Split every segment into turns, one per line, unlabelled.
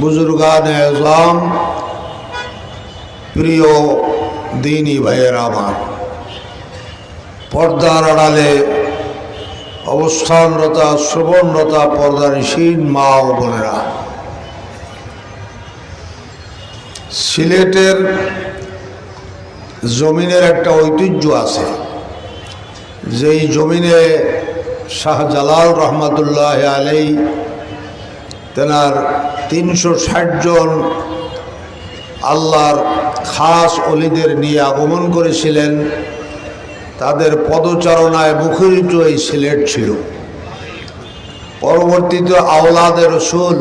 বুজুর্গান এজাম প্রিয় দিনী ভাইয়ের আমার পর্দার আড়ালে অবস্থানরতা, শ্রবণরতা পর্দানিসীন মা ও বোনেরা। সিলেটের জমিনের একটা ঐতিহ্য আছে। যেই জমিনে শাহজালাল রহমতুল্লাহ তেনার তিনশো ষাট জন আল্লাহর খাস অলিদের নিয়ে আগমন করেছিলেন। তাদের পদচারণায় মুখরিত এই সিলেট ছিল। পরবর্তীতে আওলাদের রসুল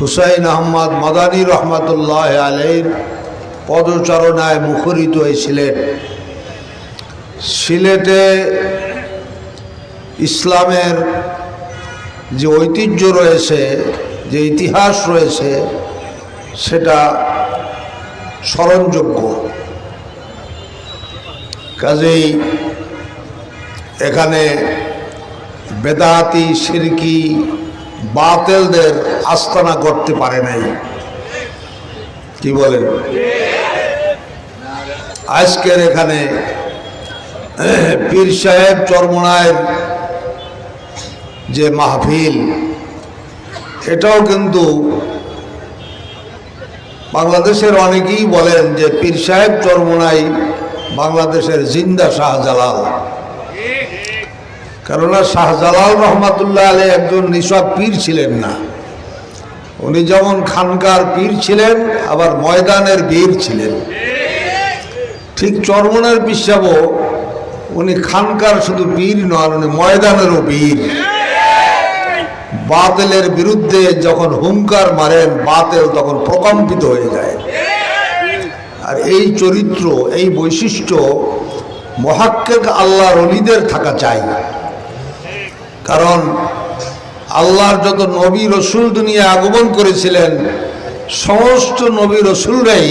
হুসাইন আহমদ মাদানী রহমতুল্লাহ আলীর পদচারণায় মুখরিত এই সিলেট। সিলেটে ইসলামের যে ঐতিহ্য রয়েছে, যে ইতিহাস রয়েছে, সেটা স্মরণযোগ্য। কাজেই এখানে বেদাতি সিরকি, বাতেলদের আস্তানা করতে পারে নাই। কি বলেন? আজকের এখানে পীর সাহেব চরমনায়ের যে মাহফিল, এটাও কিন্তু বাংলাদেশের অনেকেই বলেন যে পীর সাহেব চরমনাই বাংলাদেশের জিন্দা শাহজালাল। কেননা শাহজালাল রহমাতুল্লাহ আলী একজন নিসব পীর ছিলেন না। উনি যেমন খানকার পীর ছিলেন, আবার ময়দানের বীর ছিলেন। ঠিক চরমনের পিসাবও উনি খানকার শুধু বীর নন, উনি ময়দানেরও বীর বাতেলের বিরুদ্ধে যখন হুঙ্কার মারেন, বাতেল তখন প্রকম্পিত হয়ে যায়। আর এই চরিত্র, এই বৈশিষ্ট্য মহাক্কেক আল্লাহর অলিদের থাকা চাই। কারণ আল্লাহর যত নবী রসুল দুনিয়া আগমন করেছিলেন, সমস্ত নবী রসুলরাই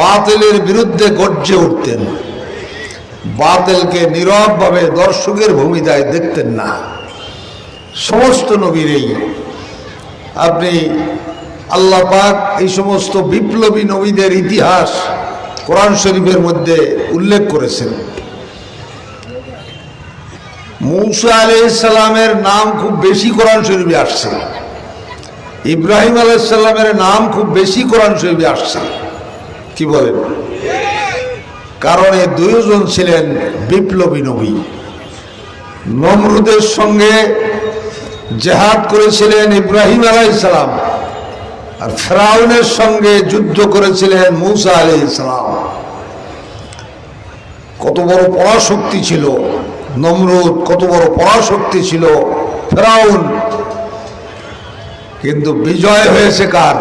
বাতেলের বিরুদ্ধে গর্জে উঠতেন। বাতেলকে নীরবভাবে দর্শকের ভূমিকায় দেখতেন না। সমস্ত নবীরেই আপনি আল্লাহ পাক এই সমস্ত বিপ্লবী নবীদের ইতিহাস কোরআন শরীফের মধ্যে উল্লেখ করেছেন। মৌসা আলাইসাল্লামের নাম খুব বেশি কোরআন শরীফে আসছে। ইব্রাহিম আলাইসাল্লামের নাম খুব বেশি কোরআন শরীফে আসছে। কি বলেন? কারণ এই দুইজন ছিলেন বিপ্লবী নবী। নমরুদের সঙ্গে জেহাদ করেছিলেন ইব্রাহিম আলাইসালাম আর ফেরাউনের সঙ্গে যুদ্ধ করেছিলেন মুসা আলি ইসলাম কত বড় পরাশক্তি ছিল, নমরুদ, কত বড় পরাশক্তি ছিল ফেরাউন। কিন্তু বিজয় হয়েছে কার?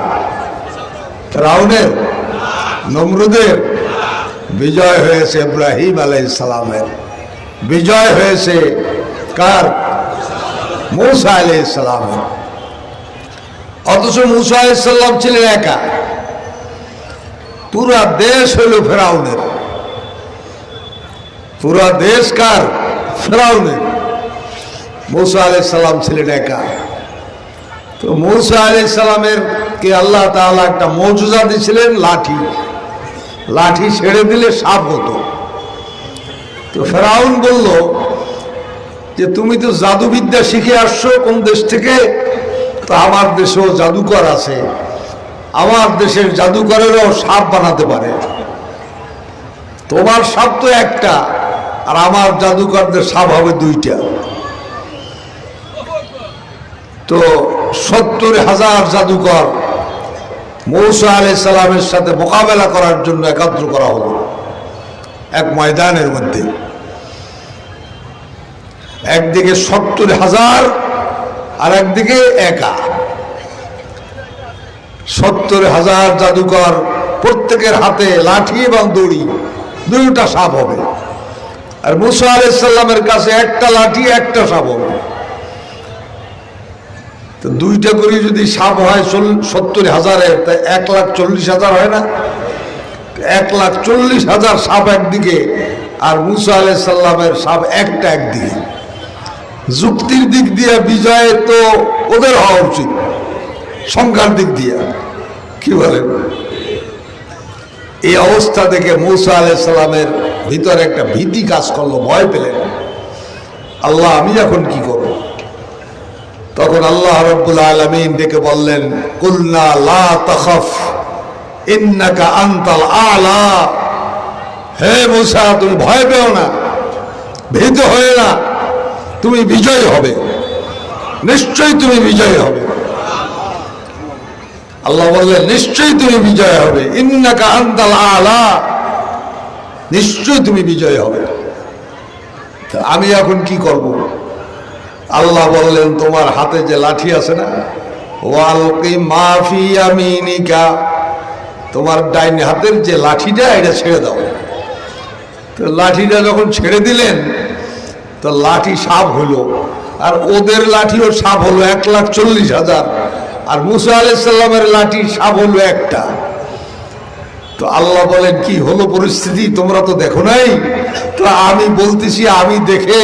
ফেরাউনের, নমরুদের। বিজয় হয়েছে ইব্রাহিম আলাই সালামের। বিজয় হয়েছে কার? মৌসা আলাই সালামের অথচ মুসা আলাইসাল্লাম ছিলেন একা। পুরা দেশ হইল ফেরাউনের। পুরা দেশ কার? ফেরাউনের। মৌসা আলাইসাল্লাম ছিলেন একা। তো মৌসা আলাইসাল্লামের কে আল্লাহ তাআলা একটা মৌজুজা দিয়েছিলেন, লাঠি। লাঠি ছেড়ে দিলে সাপ হতো। তো ফেরাউন বলল যে তুমি তো জাদুবিদ্যা শিখে আসছো কোন দেশ থেকে? তো আমার দেশেও জাদুকর আছে। আমার দেশের জাদুকরেরও সাপ বানাতে পারে। তোমার সাপ তো একটা, আর আমার জাদুকরদের সাপ হবে দুইটা। তো সত্তর হাজার জাদুকর মৌসা আলি সালামের সাথে মোকাবেলা করার জন্য একাত্র করা হলো। এক ময়দানের মধ্যে। একদিকে সত্তর হাজার, আর একদিকে একা। সত্তর হাজার জাদুকর প্রত্যেকের হাতে লাঠি এবং দড়ি, দুইটা সাপ হবে। আর মুসা আলাইসাল্লামের কাছে একটা লাঠি, একটা সাপ হবে। তো দুইটা করে যদি সাপ হয় সত্তর হাজারের, তা এক লাখ চল্লিশ হাজার হয় না? এক লাখ চল্লিশ হাজার সাপ একদিকে, আর মুসা আলাইসাল্লামের সাপ একটা একদিকে। যুক্তির দিক দিয়ে বিজয় তো ওদের হওয়া উচিত, সংখ্যার দিক দিয়ে। কি বলেন এই অবস্থা দেখে মৌসা আলাইসাল্লামের ভিতরে একটা ভীতি কাজ করল, ভয় পেলেন। আল্লাহ, আমি এখন কি করব? তখন আল্লাহ রব্বুল আলমিন ডেকে বললেন, কুলনা লা তখফ, ইন্নাকা আনতাল আলা। হে মুসা, তুমি ভয় পেও না, ভীত হয়ে না। তুমি বিজয় হবে। নিশ্চয়ই তুমি বিজয় হবে। আল্লাহ বললেন, নিশ্চয়ই তুমি বিজয় হবে। ইন্নাকা আলা। নিশ্চয়ই তুমি বিজয় হবে। আমি এখন কি করব? আল্লাহ বললেন, তোমার হাতে যে লাঠি আছে না তোমার ডাইন হাতের যে লাঠিটা, এটা ছেড়ে দাও। তো লাঠিটা যখন ছেড়ে দিলেন তো লাঠি সাপ হলো। আর ওদের লাঠিও সাপ হলো এক লাখ চল্লিশ হাজার। আর মুসা আলাইসাল্লামের লাঠি সাপ হলো একটা। তো আল্লাহ বলেন, কি হলো পরিস্থিতি? তোমরা তো দেখো নাই? তো আমি বলতেছি, আমি দেখে,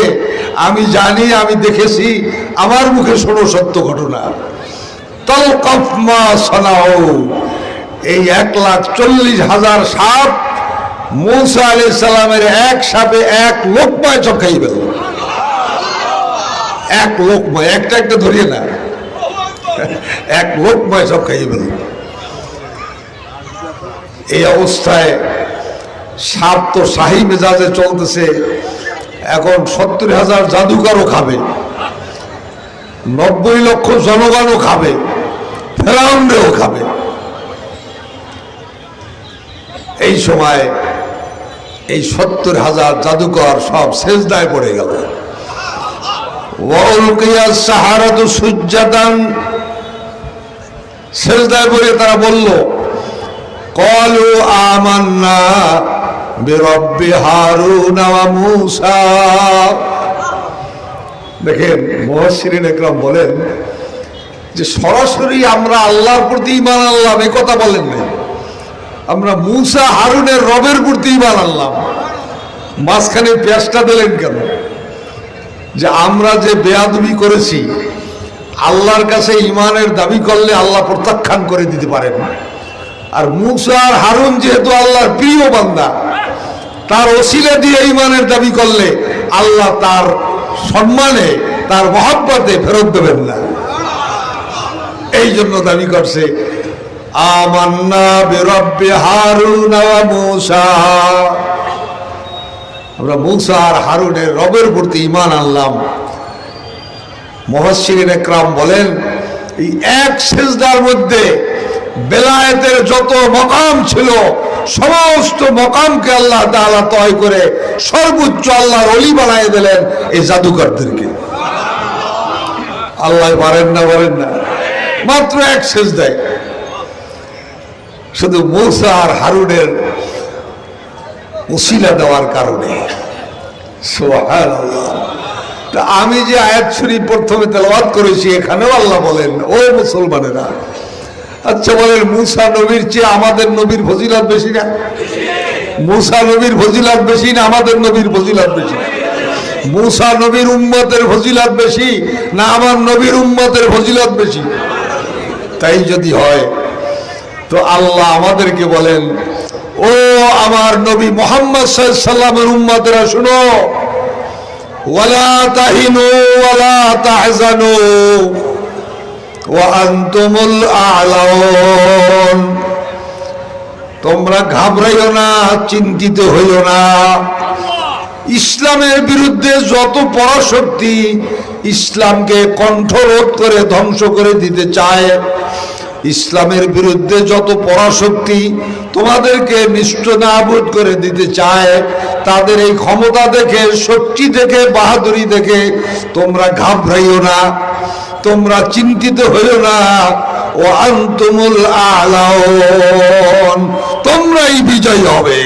আমি জানি, আমি দেখেছি। আমার মুখে শোনো সত্য ঘটনা। তল কফমা সানাও এই এক লাখ চল্লিশ হাজার সাপ মৌসা আলি সাল্লামের এক সাপে এক লোকময় চকাই গেল এক লোকময় একটা একটা ধরিয়ে না। এক লোকময় সব খাইয়ে ফেল। এই অবস্থায় সাপ তো শাহী মেজাজে চলতেছে। এখন সত্তর হাজার জাদুকারও খাবে। নব্বই লক্ষ জনগণও খাবে। ফেরাউন্ডেও খাবে। এই সময় এই সত্তর হাজার জাদুকর সব শেষদায় পড়ে গেল। সেজদায় পড়ে তারা বলল, কলু আমান্না হারুন দেখেন, মুহাসসিরিন একরাম বলেন যে, সরাসরি আমরা আল্লাহর প্রতি ইমান আনলাম, এ কথা বলেন নাই। আমরা মুসা হারুনের রবের প্রতি ইমান আনলাম। মাঝখানে পেঁয়াজটা দিলেন কেন? যে আমরা যে বেয়াদবি করেছি, আল্লাহর কাছে ইমানের দাবি করলে আল্লাহ প্রত্যাখ্যান করে দিতে পারেন। আর মুসা আর হারুন যেহেতু আল্লাহর প্রিয় বান্দা, তার ওসিলা দিয়ে ইমানের দাবি করলে আল্লাহ তার সম্মানে, তার মহাব্বতে ফেরত দেবেন না। এই জন্য দাবি করছে, আমান্না বেরব্বে হারুন মূসা। আমরা মূসা আর হারুনের রবের প্রতি ইমান আনলাম। মহসিন একরাম বলেন, এই এক সেজদার মধ্যে বেলায়েতের যত মকাম ছিল, সমস্ত মকামকে আল্লাহ তাআলা তয় করে সর্বোচ্চ আল্লাহর অলি বানায় দিলেন এই জাদুকরদেরকে। আল্লাহ পারেন না পারেন না। মাত্র এক সেজদায়। শুধু মৌসা আর হারুনের উসিলা দেওয়ার কারণে। আমি যে আয়াত শরীফ প্রথমে তেলাওয়াত করেছি, এখানেও আল্লাহ বলেন, ও মুসলমানেরা আচ্ছা বলেন, মুসা নবীর চেয়ে আমাদের নবীর ফজিলত বেশি না? মুসা নবীর ফজিলত বেশি না আমাদের নবীর ফজিলত বেশি? না মুসা নবীর উম্মতের ফজিলত বেশি না আমার নবীর উম্মতের ফজিলত বেশি? তাই যদি হয়, তো আল্লাহ আমাদেরকে বলেন ও আমার নবী মোহাম্মদ সাল্লামের উম্মতেরা, শুনো। ওয়ালা তোমরা ঘাবড়াইও না, চিন্তিত হইও না। ইসলামের বিরুদ্ধে যত পরাশক্তি ইসলামকে কণ্ঠরোধ করে ধ্বংস করে দিতে চায় ইসলামের বিরুদ্ধে যত পরাশক্তি তোমাদেরকে নিষ্ঠ নাবুদ করে দিতে চায়, তাদের এই ক্ষমতা দেখে, শক্তি দেখে, বাহাদুরি দেখে তোমরা ঘাবড়াইও না, তোমরা চিন্তিত হইও না। ও আন্তমুল আলাউন, তোমরাই বিজয়ী হবে।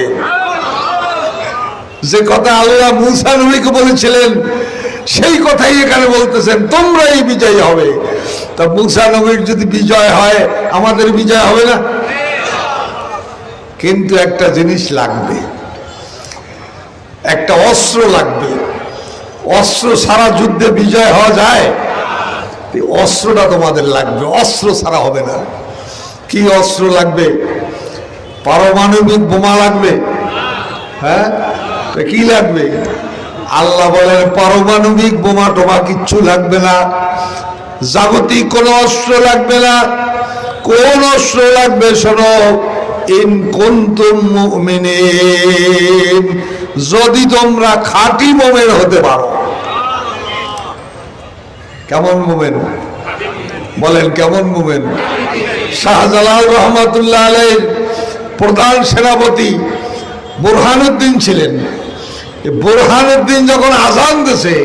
যে কথা আল্লাহ মুসা বলেছিলেন সেই কথাই এখানে বলতেছেন, তোমরাই বিজয়ী হবে। তা মুসা নবীর যদি বিজয় হয়, আমাদের বিজয় হবে না? কিন্তু একটা জিনিস লাগবে, একটা অস্ত্র লাগবে। অস্ত্র সারা যুদ্ধে বিজয় হওয়া যায়? অস্ত্রটা তোমাদের লাগবে, অস্ত্র ছাড়া হবে না। কি অস্ত্র লাগবে? পারমাণবিক বোমা লাগবে? হ্যাঁ? কি লাগবে? আল্লাহ বলেন, পারমাণবিক বোমা টোমা কিচ্ছু লাগবে না। জাগতিক কোনো অস্ত্র লাগবে না। কোন অস্ত্র লাগবে শোনো? যদি তোমরা খাঁটি মোমেন হতে পারো। কেমন মোমেন? বলেন, কেমন মোমেন? শাহজালাল রহমতুল্লাহ আলের প্রধান সেনাপতি বুরহানুদ্দিন ছিলেন। এই বুরহানুদ্দিন যখন আজান দিছে,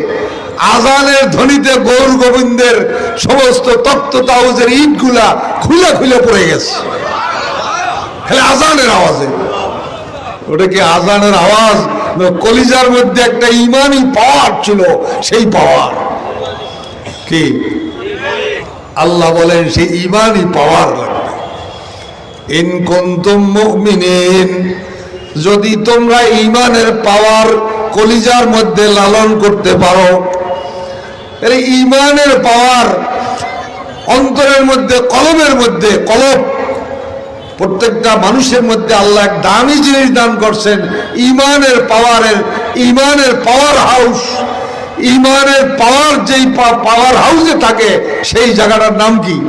আজানের ধ্বনিতে গৌর গোবিন্দের সমস্ত তত্ত্ব তাউজের ইটগুলা খুলে খুলে পড়ে গেছে। খালি আজানের আওয়াজে। ওটা কি আজানের আওয়াজ? কলিজার মধ্যে একটা ইমানই পাওয়ার ছিল, সেই পাওয়ার। কি? আল্লাহ বলেন, সেই ইমানই পাওয়ার লাগবে। ইন কুনতুম মুমিনিন যদি তোমরা ইমানের পাওয়ার কলিজার মধ্যে লালন করতে পারো ইমানের পাওয়ার অন্তরের মধ্যে, কলমের মধ্যে, কলব, প্রত্যেকটা মানুষের মধ্যে আল্লাহ এক দামি জিনিস দান করছেন, ইমানের পাওয়ারের, ইমানের পাওয়ার হাউস, ইমানের পাওয়ার যেই পাওয়ার হাউসে থাকে, সেই জায়গাটার নাম কি?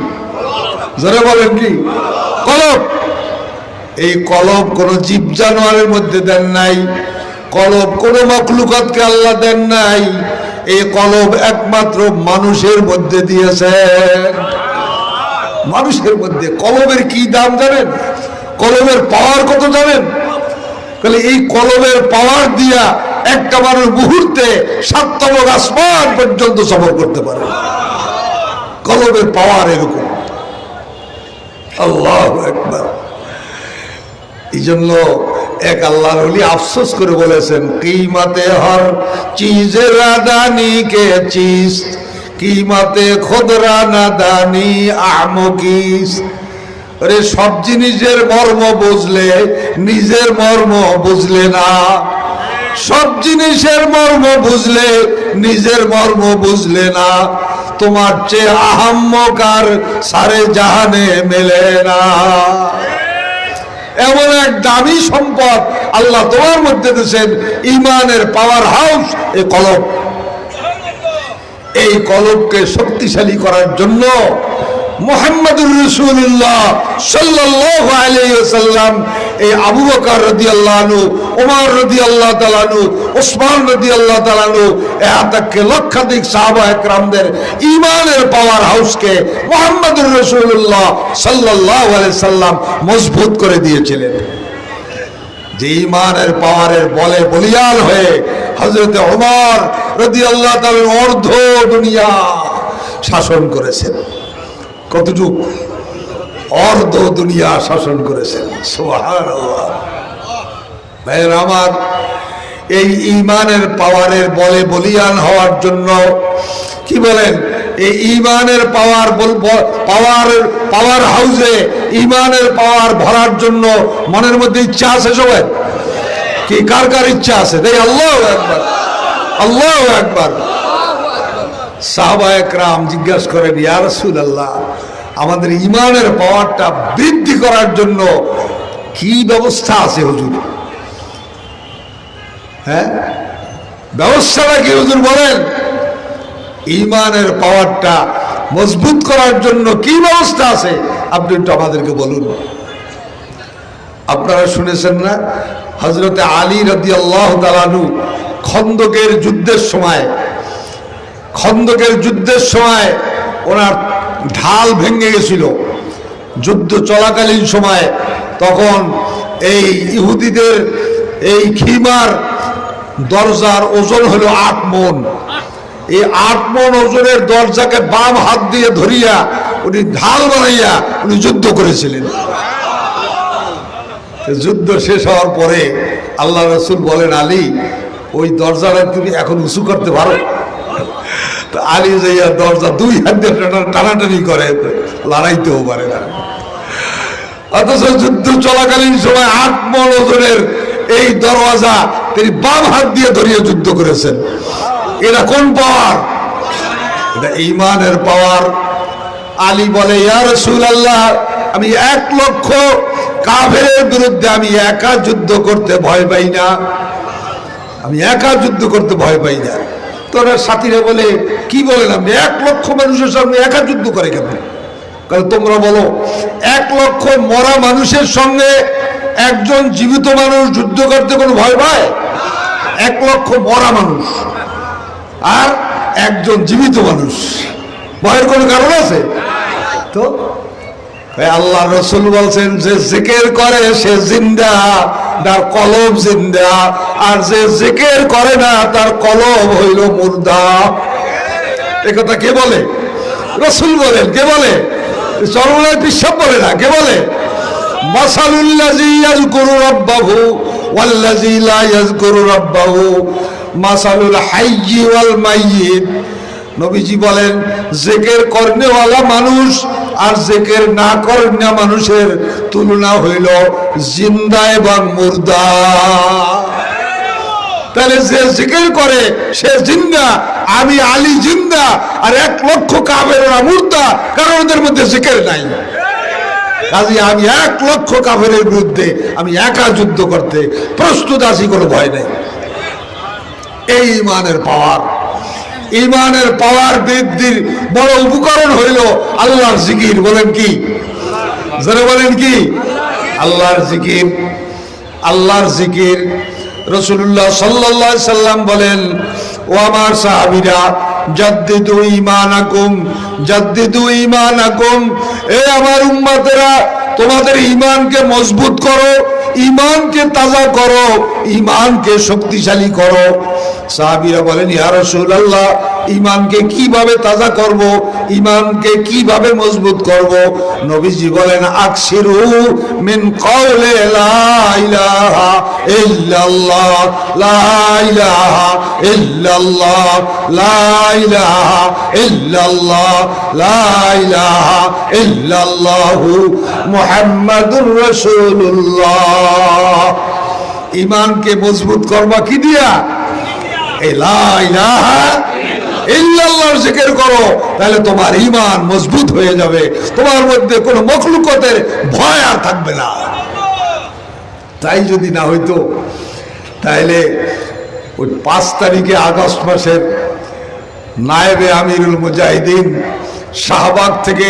জোরে বলেন কি? কলব। এই কলব কোন জীব জানোয়ারের মধ্যে দেন নাই। কলব কোন মখলুকাতকে আল্লাহ দেন নাই। এই কলব একমাত্র মানুষের মধ্যে দিয়েছেন। মানুষের মধ্যে কলমের কি দাম জানেন? কলমের পাওয়ার কত জানেন? তাহলে এই কলমের পাওয়ার দিয়া একটা মানুষ মুহূর্তে সাততম আসমান পর্যন্ত সফর করতে পারে। কলমের পাওয়ার এরকম। আল্লাহ একবার এই জন্য এক আল্লাহর হলি আফসোস করে বলেছেন কিমাতে হর চিজের রাদানি কে চিজ? কিমাতে খোদরা নাদানি আমকিস আরে সব জিনিসের মর্ম বুঝলে, নিজের মর্ম বুঝলে না। সব জিনিসের মর্ম বুঝলে, নিজের মর্ম বুঝলে না। তোমার চেয়ে আহাম্মকার সারে জাহানে মেলে না। এমন এক দামি সম্পদ আল্লাহ তোমার মধ্যে দিয়েছেন, ইমানের পাওয়ার হাউস এ কলব। এই কলবকে শক্তিশালী করার জন্য মোহাম্মদুর রসুল্লাহ সাল্লাহ আলাইসাল্লাম এই আবু বকর রদি আল্লাহনু ওমর রদি আল্লাহ তালানু ওসমান রদি আল্লাহ তালানু এতকে লক্ষাধিক সাহাবা একরামদের ইমানের পাওয়ার হাউসকে মোহাম্মদুর রসুল্লাহ সাল্লাহ সাল্লাম মজবুত করে দিয়েছিলেন। যে ইমানের পাওয়ারের বলে বলিয়াল হয়ে হজরত ওমর রদি আল্লাহ তালের অর্ধ দুনিয়া শাসন করেছেন। কতটুক অর্ধ দুনিয়া শাসন করেছেন। সোহান ভাইয়ের আমার, এই ইমানের পাওয়ারের বলে বলিয়ান হওয়ার জন্য কি বলেন? এই ইমানের পাওয়ার পাওয়ার পাওয়ার হাউসে ইমানের পাওয়ার ভরার জন্য মনের মধ্যে ইচ্ছা আছে সবাই? কি, কার কার ইচ্ছা আছে? আল্লাহ একবার আল্লাহ একবার সাহবা একরাম জিজ্ঞাসা করেন ইয়া রসুল আল্লাহ আমাদের ইমানের পাওয়ারটা বৃদ্ধি করার জন্য কি ব্যবস্থা আছে হুজুর? হ্যাঁ? ব্যবস্থাটা কি হুজুর বলেন? ইমানের পাওয়ারটা মজবুত করার জন্য কি ব্যবস্থা আছে? আপনি একটু আমাদেরকে বলুন। আপনারা শুনেছেন না? হজরতে আলী রদি আল্লাহ খন্দকের যুদ্ধের সময় খন্দকের যুদ্ধের সময় ওনার ঢাল ভেঙে গেছিল। যুদ্ধ চলাকালীন সময় তখন এই ইহুদিদের এই খিমার দরজার ওজন হলো আট মন। এই আট মন ওজনের দরজাকে বাম হাত দিয়ে ধরিয়া উনি ঢাল বানাইয়া উনি যুদ্ধ করেছিলেন। যুদ্ধ শেষ হওয়ার পরে আল্লাহ রসুল বলেন, আলী, ওই দরজাটা তুমি এখন উঁচু করতে পারো? আলী যাইয়া দরজা দুই হাত দিয়ে টানাটানি করে লড়াইতেও পারে না। অথচ যুদ্ধ চলাকালীন সময় আট মন ওজনের এই দরওয়াজা তিনি বাম হাত দিয়ে ধরিয়ে যুদ্ধ করেছেন। এরা কোন পাওয়ার? এটা ইমানের পাওয়ার। আলী বলে, ইয়া রাসূলুল্লাহ, আমি এক লক্ষ কাফেরের বিরুদ্ধে আমি একা যুদ্ধ করতে ভয় পাই না। আমি একা যুদ্ধ করতে ভয় পাই না। তোরা সাথীরা বলে, কি আপনি এক লক্ষ মানুষের সঙ্গে একা যুদ্ধ করে কেন? কারণ তোমরা বলো, এক লক্ষ মরা মানুষের সঙ্গে একজন জীবিত মানুষ যুদ্ধ করতে কোনো ভয় পায়? এক লক্ষ মরা মানুষ আর একজন জীবিত মানুষ। ভয়ের কোনো কারণ আছে? তো আল্লাহ রসুল বলছেন, যে জিকের করে, সে জিন্দা, তার কলব জিন্দা। আর যে জিকের করে না, তার কলব হইল মুর্দা। কথা কে বলে? রসুল বলেন, কে বলে? চরমায় বিশ্বাস বলে না, কে বলে? মাসালুল ওয়াল নবীজি বলেন কর্নেওয়ালা মানুষ আর জেকের না কর্ণা মানুষের, তুলনা হইল জিন্দা এবং মুর্দা। তাহলে যে জিকির করে, সে জিন্দা, আমি আলী জিন্দা, আর এক লক্ষ কাবের মুর্দা, কারণ ওদের মধ্যে জিকির নাই। কাজে আমি এক লক্ষ কাফের বিরুদ্ধে আমি একা যুদ্ধ করতে প্রস্তুত আছি, কোনো ভয় নেই। এই ইমানের পাওয়ার। ইমানের পাওয়ার বৃদ্ধির বড় উপকরণ হইল আল্লাহর জিকির, বলেন কি? যারা বলেন কি? আল্লাহর জিকির। আল্লাহর জিকির। রসুল্লাহ সাল্লাহ সাল্লাম বলেন, ও আমার সাহাবিরা, জাদ্দিদু ইমানাকুম জাদ্দিদু ইমানাকুম এ আমার উম্মাতেরা, তোমাদের ইমানকে মজবুত করো ইমানকে তাজা করো, ইমানকে শক্তিশালী করো। সাহাবিরা বলেন, ইয়া রাসূলুল্লাহ, ইমানকে কীভাবে তাজা করব, ইমানকে কীভাবে মজবুত করব? নবীজি বলেন, আকসিরু মিন কওলে লা ইলাহা ইল্লাল্লাহ, লা ইলাহা ইল্লাল্লাহ, লা ইলাহা ইল্লাল্লাহ, লা ইলাহা ইল্লাল্লাহু মুহাম্মাদুর রাসূলুল্লাহ। ইমানকে মজবুত করবা কি দিয়া? তাহলে তোমার ঈমান মজবুত হয়ে যাবে। তোমার মধ্যে মখলুকতের ভয় আর থাকবে না। তাই যদি না হইতো, তাহলে ওই পাঁচ তারিখে আগস্ট মাসের নায়েবে আমিরুল মুজাহিদিন শাহবাগ থেকে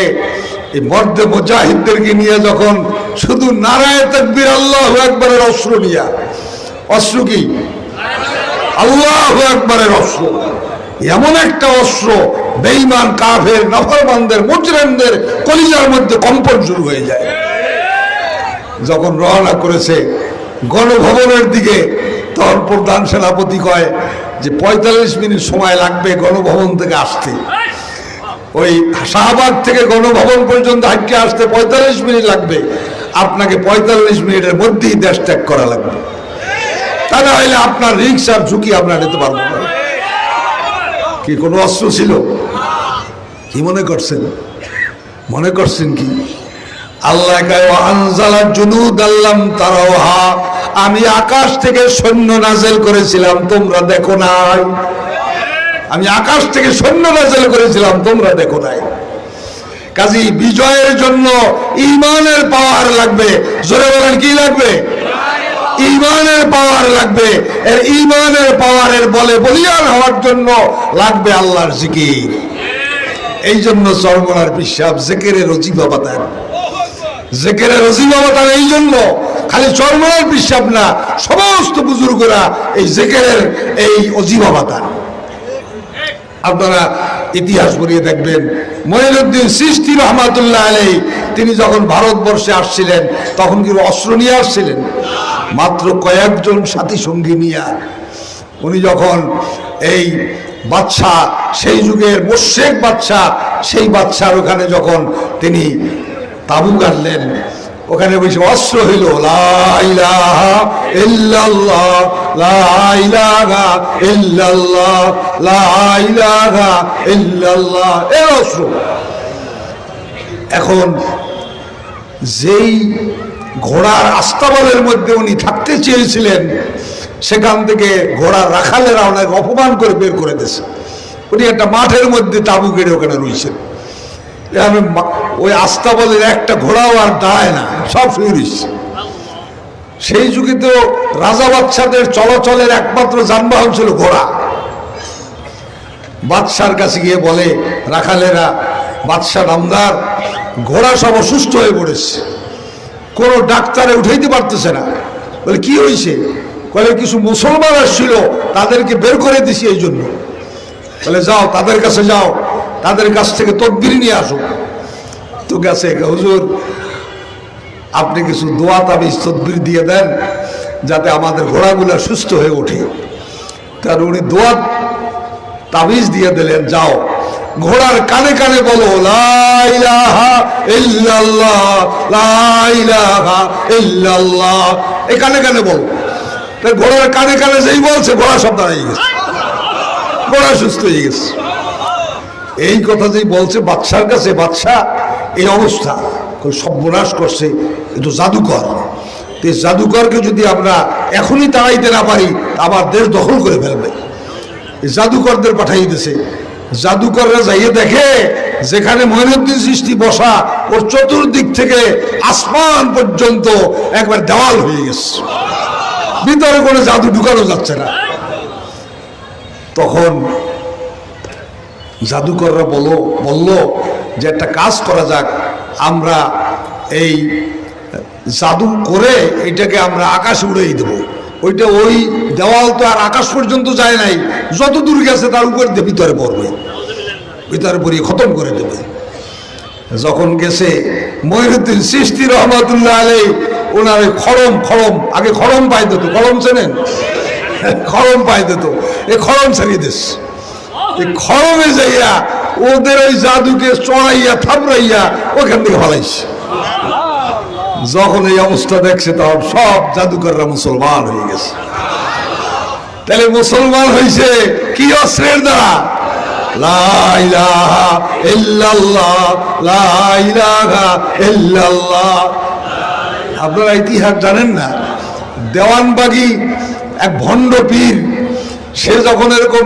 এই মর্দে মুজাহিদদেরকে নিয়ে যখন শুধু নারায় তকবির আল্লাহ একবারের অস্ত্র নিয়া, অস্ত্র কি? আল্লাহ একবারের অস্ত্র। এমন একটা অস্ত্র বেইমান কাফের, নফরমানদের, মুজরেমদের কলিজার মধ্যে কম্পন শুরু হয়ে যায়। যখন রওনা করেছে গণভবনের দিকে, তখন প্রধান সেনাপতি কয় যে পঁয়তাল্লিশ মিনিট সময় লাগবে গণভবন থেকে আসতে। ওই শাহবাগ থেকে গণভবন পর্যন্ত হাঁটতে আসতে পঁয়তাল্লিশ মিনিট লাগবে। আপনাকে পঁয়তাল্লিশ মিনিটের মধ্যেই দেশ ত্যাগ করা লাগবে। তা না আপনার রিক্সার ঝুঁকি আপনার নিতে পারব না। কি কোনো অস্ত্র ছিল? কি মনে করছেন? মনে করছেন কি? আল্লাহ। আমি আকাশ থেকে সৈন্য নাজেল করেছিলাম, তোমরা দেখো নাই। আমি আকাশ থেকে সৈন্য নাজেল করেছিলাম, তোমরা দেখো নাই। কাজী বিজয়ের জন্য ইমানের পাওয়ার লাগবে। জোরে বলেন, কি লাগবে? ইমানের পাওয়ার লাগবে। এর ইমানের পাওয়ারের বলে বলিয়ান হওয়ার জন্য লাগবে আল্লাহর জিকির। এই জন্য সরমনার বিশ্বাস, জেকেরের অজিবা বাতান। জেকেরের অজিবা বাতান এই জন্য খালি চরমনার বিশ্বাস না, সমস্ত বুজুর্গরা এই জেকেরের এই অজিবা আপনারা ইতিহাস পড়িয়ে দেখবেন। মহিনুদ্দিন সৃষ্টি রহমাতুল্লাহ আলাই তিনি যখন ভারতবর্ষে আসছিলেন, তখন কি অস্ত্র নিয়ে আসছিলেন? মাত্র কয়েকজন সাথী সঙ্গী নিয়ে। উনি যখন এই বাদশাহ, সেই যুগের মোশেক বাদশাহ, সেই বাদশার ওখানে যখন তিনি তাবু গাড়লেন ওখানে বসে অস্ত্র হইল এখন যেই ঘোড়ার আস্তাবলের মধ্যে উনি থাকতে চেয়েছিলেন, সেখান থেকে ঘোড়া রাখালেরা ওনাকে অপমান করে বের করে দিয়েছে। উনি একটা মাঠের মধ্যে তাবু কেড়ে ওখানে রয়েছেন। আমি ওই আস্তাবলের একটা ঘোড়াও আর দাঁড়ায় না, সব শুয়ে সেই যুগে তো রাজা বাচ্চাদের চলাচলের একমাত্র যানবাহন ছিল ঘোড়া। বাদশার কাছে গিয়ে বলে, রাখালেরা বাদশাহ নামদার, ঘোড়া সব অসুস্থ হয়ে পড়েছে। কোনো ডাক্তারে উঠাইতে পারতেছে না। বলে, কি হয়েছে বলে, কিছু মুসলমান আসছিল, তাদেরকে বের করে দিছি এই জন্য বলে, যাও, তাদের কাছে যাও। তাদের কাছ থেকে তদবির নিয়ে আসো তো গেছে হুজুর, আপনি কিছু দোয়া তাবিজ তদবির দিয়ে দেন যাতে আমাদের ঘোড়াগুলো সুস্থ হয়ে ওঠে। তার উনি দোয়া তাবিজ দিয়ে দিলেন, যাও। ঘোড়ার কানে কানে বলো এই কানে কানে বলো। ঘোড়ার কানে কানে যেই বলছে, ঘোড়া সব দাঁড়িয়ে গেছে। ঘোড়া সুস্থ হয়ে গেছে। এই কথা যেই বলছে, বাদশার কাছে বাদশাহ এই অবস্থা। সর্বনাশ করছে কিন্তু জাদুকর। তো জাদুকরকে যদি আমরা এখনই তাড়াইতে না পারি, আবার দেশ দখল করে ফেলবে। জাদুকরদের পাঠাই দিছে। জাদুকররা যাইয়ে দেখে, যেখানে মহিনুদ্দিন সৃষ্টি বসা, ওর চতুর্দিক থেকে আসমান পর্যন্ত একবার দেওয়াল হয়ে গেছে। ভিতরে কোনো জাদু ঢুকানো যাচ্ছে না। তখন জাদুকররা বলো, বলল যে একটা কাজ করা যাক, আমরা এই জাদু করে এটাকে আমরা আকাশে উড়িয়ে দেবো। ওইটা ওই দেওয়াল তো আর আকাশ পর্যন্ত যায় নাই, যত দূর গেছে তার উপর ভিতরে পড়বে, ভিতরে পড়িয়ে খতম করে দেবে। যখন গেছে মহিনুদ্দিন সৃষ্টি রহমতুল্লাহ আলাই ওনার ওই খড়ম খড়ম, আগে খড়ম পাই দিত খড়ম চেনেন? খড়ম পাই দিত এই খড়ম ছাড়িয়ে দিস। খড়মে যাইয়া ওদের ওই জাদুকে চড়াইয়া, থাপড়াইয়া ওখান থেকে ফলাইছে যখন এই অবস্থা দেখছে, তখন সব জাদুকররা মুসলমান হয়ে গেছে। তাহলে মুসলমান হয়েছে কি অস্ত্রের দ্বারা। আপনারা ইতিহাস জানেন না? দেওয়ানবাগি এক ভণ্ড পীর, সে যখন এরকম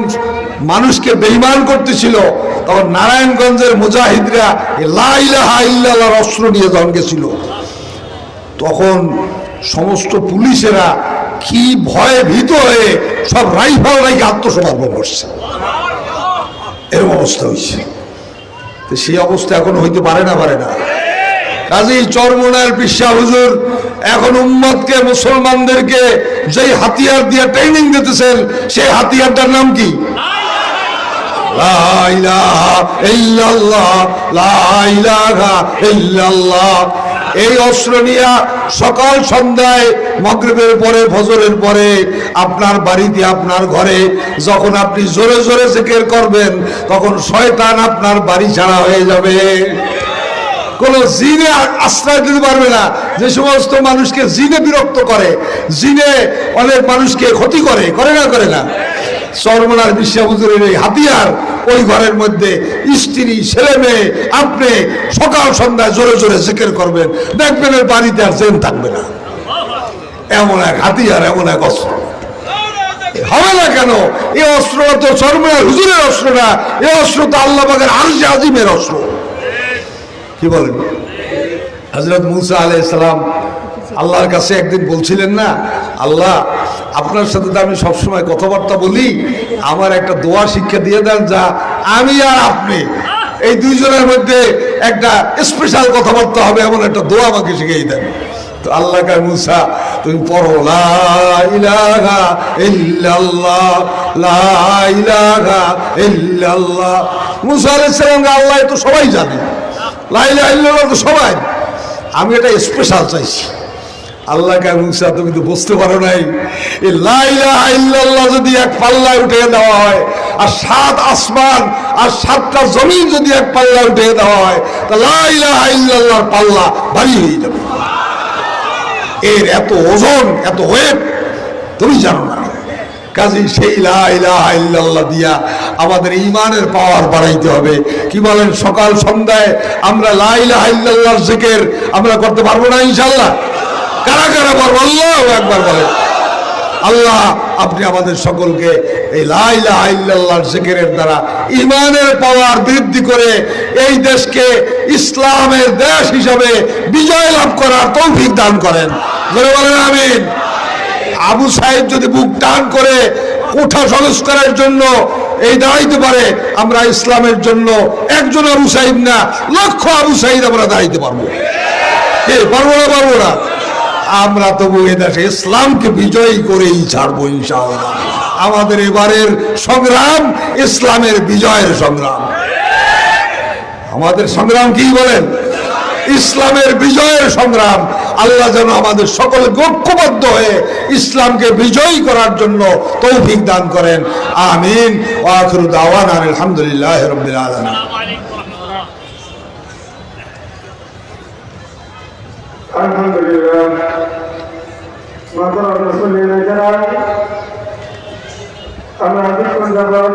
মানুষকে বেইমান করতেছিল, তখন নারায়ণগঞ্জের মুজাহিদরা এই লা অস্ত্র নিয়ে যখন গেছিল। তখন সমস্ত পুলিশেরা কি ভয়ে ভীত হয়ে সব রাইফাল রাইকে আত্মসমর্পণ করছে। এরকম অবস্থা হয়েছে। তো সেই অবস্থা এখন হইতে পারে না পারে না। কাজেই চরমনার পিসা হুজুর, এখন উম্মতকে, মুসলমানদেরকে যেই হাতিয়ার দিয়ে ট্রেনিং দিতেছেন, সেই হাতিয়ারটার নাম কি? লা ইলাহা লা ইলাহা। এই অস্ত্র নিয়ে সকাল সন্ধ্যায় মগরিবের পরে, ফজরের পরে আপনার বাড়িতে, আপনার ঘরে যখন আপনি জোরে জোরে জিকির করবেন, তখন শয়তান আপনার বাড়ি ছাড়া হয়ে যাবে। কোন জিনে আশ্রয় দিতে পারবে না। যে সমস্ত মানুষকে জিনে বিরক্ত করে, জিনে অনেক মানুষকে ক্ষতি করে করে না করে না। সর্বনার বিশ্বাবুজুরের এই হাতিয়ার, ওই ঘরের মধ্যে স্ত্রী, ছেলে মেয়ে, আপনি সকাল সন্ধ্যায় জোরে জোরে জিকির করবেন। দেখবেন এর বাড়িতে আর জেন থাকবে না। এমন এক হাতিয়ার, এমন এক অস্ত্র। হবে না কেন? এ অস্ত্র তো সর্বনার হুজুরের অস্ত্র না। এ অস্ত্র তো আল্লাহ বাগের আরজে আজিমের অস্ত্র। কি বলেন? হজরত মুসা আলাই সালাম আল্লাহর কাছে একদিন বলছিলেন না, আল্লাহ, আপনার সাথে তো আমি সবসময় কথাবার্তা বলি, আমার একটা দোয়া শিক্ষা দিয়ে দেন যা আমি আর আপনি। এই দুইজনের মধ্যে একটা স্পেশাল কথাবার্তা হবে, এমন একটা দোয়া আমাকে শিখিয়ে দেন। তো আল্লাহ মুসা, তুমি পড়ো মুসা আল্লাহ তো সবাই জানে। সবাই। আমি এটা স্পেশাল চাইছি। আল্লাহ কা তুমি তো বুঝতে পারো নাই। লাইলা যদি এক পাল্লায় উঠে দেওয়া হয়, আর সাত আসমান আর সাতটা জমিন যদি এক পাল্লায় উঠে দেওয়া হয়, তা লাইলা পাল্লা ভারী হয়ে যাবে। এর এত ওজন, এত ওয়েট তুমি জানো না। কাজী সেই লা ইলাহা দিয়া আমাদের ইমানের পাওয়ার বাড়াইতে হবে। কি বলেন, সকাল সন্ধ্যায় আমরা লা ইলাহা ইল্লাল্লাহর জিকির আমরা করতে পারব না ইনশাআল্লাহ? কারা কারা পারব আল্লাহ একবার বলেন আল্লাহ, আপনি আমাদের সকলকে এই লাইলা আইল্লাহর জিকিরের দ্বারা ইমানের পাওয়ার বৃদ্ধি করে এই দেশকে ইসলামের দেশ হিসাবে বিজয় লাভ করার তৌফিক দান করেন। জোরে বলেন আমিন। আবু সাহেব যদি বুক টান করে কোঠা সংস্কারের জন্য এই দাঁড়াইতে পারে, আমরা ইসলামের জন্য একজন আবু সাহিব না, লক্ষ আবু সাহিদ আমরা দাঁড়াইতে পারব। পারব না পারব না। আমরা তবু এ দেশে ইসলামকে বিজয়ী করেই ছাড়বো ইনশাআল্লাহ। আমাদের এবারের সংগ্রাম ইসলামের বিজয়ের সংগ্রাম। আমাদের সংগ্রাম কি বলেন? ইসলামের বিজয়ের সংগ্রাম। আল্লাহ যেন আমাদের সকলে ঐক্যবদ্ধ হয়ে ইসলামকে বিজয়ী করার জন্য তৌফিক দান করেন। আমিন। ওয়াখিরু দাওয়ানা আলহামদুলিল্লাহ রাব্বিল আলামিন
আলহামদুলিল্লাহ মাতার রসুলিনা যারা আমরা আজীবন যাবৎ